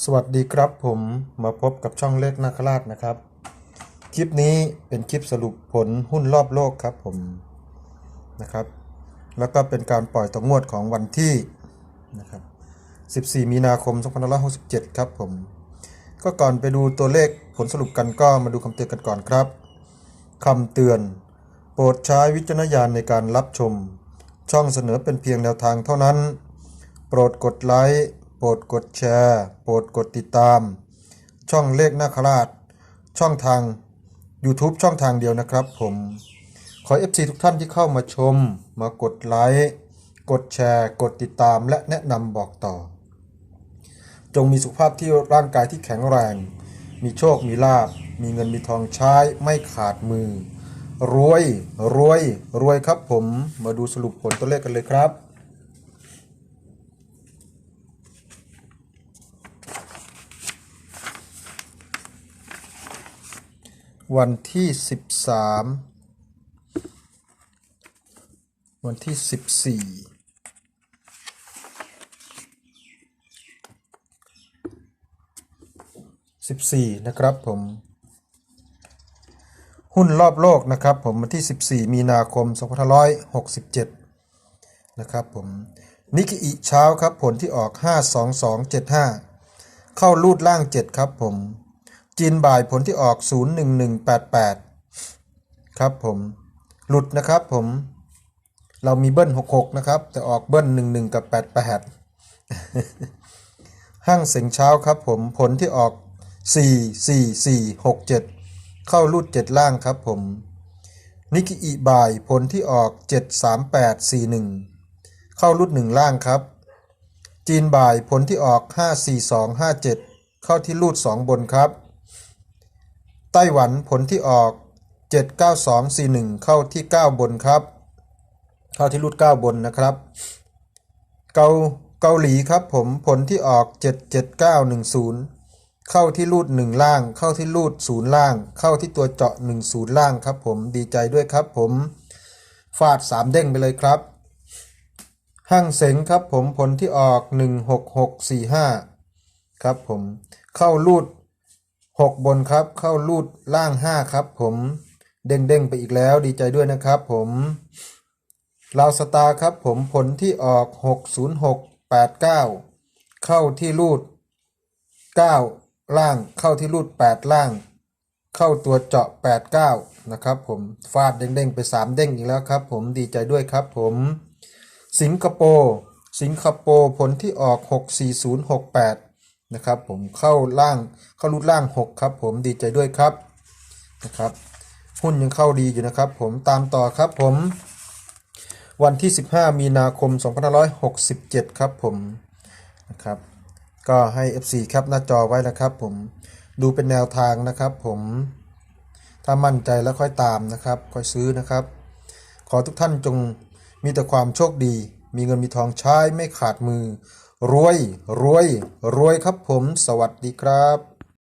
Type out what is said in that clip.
สวัสดีครับผมมาพบกับช่องเลขนาคราชนะครับ คลิปนี้เป็นคลิปสรุปผลหุ้นรอบโลกครับผมนะครับ แล้วก็เป็นการปล่อยต่องวดของวันที่นะครับ 14 มีนาคม 2567 ครับผม ก็ก่อนไปดูตัวเลขผลสรุปกันก็มาดูคำเตือนกันก่อนครับคำเตือน โปรดใช้วิจารณญาณในการรับชม ช่องเสนอเป็นเพียงแนวทางเท่านั้น โปรดกดไลค์ ปรดกดแชร์ โปรดกดติดตาม ช่องเลขนาคราช ช่องทาง YouTube ช่องทางเดียวนะครับผมขอ FC ทุกท่านที่เข้ามาชม มากดไลค์ กดแชร์ กดติดตามและแนะนำบอกต่อ จงมีสุขภาพที่ร่างกายที่แข็งแรง มีโชค มีลาบ มีเงินมีทองใช้ ไม่ขาดมือ รวย รวย รวยครับผม มาดูสรุปผลตัวเลขกันเลยครับ วันที่ 13 วันที่ 14 14 นะครับผม หุ้นรอบโลกนะครับผมวันที่ 14 มีนาคม 2567 นะครับผม นิกอิเช้าครับผลที่ออก 52275 เข้ารูดล่าง 7 ครับผม จีนบ่ายผลที่ออก 01188 ครับผม หลุดนะครับผม เรามีเบิ้ล 66 นะครับ แต่ออกเบิ้ล 11 กับ 88 ห้างเสียงเช้าครับผม ผลที่ออก 4 4 4 6 7 เข้ารูด 7 ล่างครับผม นิกิอิบ่ายผลที่ออก 7 3 8 4 1 เข้ารูด 1 ล่างครับ จีนบ่ายผลที่ออก 5 4 2 5 7เข้าที่รูด 2 บนครับ ไต้หวันผลที่ออก 79241 เข้าที่ 9 บนครับ เข้าที่รูด9บนนะครับ เกาเกาหลีครับผมผลที่ออก 77910 เข้าที่รูด 1 ล่าง เข้าที่รูด 0 ล่าง เข้าที่ตัวเจาะ 10 ล่างครับผมดีใจด้วยครับผมฟาด 3 เด้งไปเลยครับห้างเสงครับผมผลที่ออก 16645 ครับผมเข้ารูด 6บนครับ เข้ารูดล่าง5ครับ ผมเด้งเด้งไปอีกแล้วดีใจด้วยนะครับ ผมลาวสตาร์ครับ ผมผลที่ออก60689เข้าที่รูด9ล่างเข้าที่รูด8ล่าง เข้าตัวเจาะ89นะครับ ผมฟาดเด้งๆไป3เด้งอีกแล้วครับ ผมดีใจด้วยครับ ผม สิงคโปร์สิงคโปร์ผลที่ออก64068น นะครับ ผมเข้าล่างเข้ารูดล่าง 6 ครับ ผมดีใจด้วยครับนะครับ หุ้นยังเข้าดีอยู่นะครับ ผมตามต่อครับผม วันที่ 15 มีนาคม 2567 ครับผมนะครับ ก็ให้ FC แคปหน้าจอไว้นะครับ ผมดูเป็นแนวทางนะครับ ผมถ้ามั่นใจแล้วค่อยตามนะครับ ค่อยซื้อนะครับ ขอทุกท่านจงมีแต่ความโชคดี มีเงินมีทองใช้ไม่ขาดมือ รวยรวยรวยครับผม สวัสดีครับ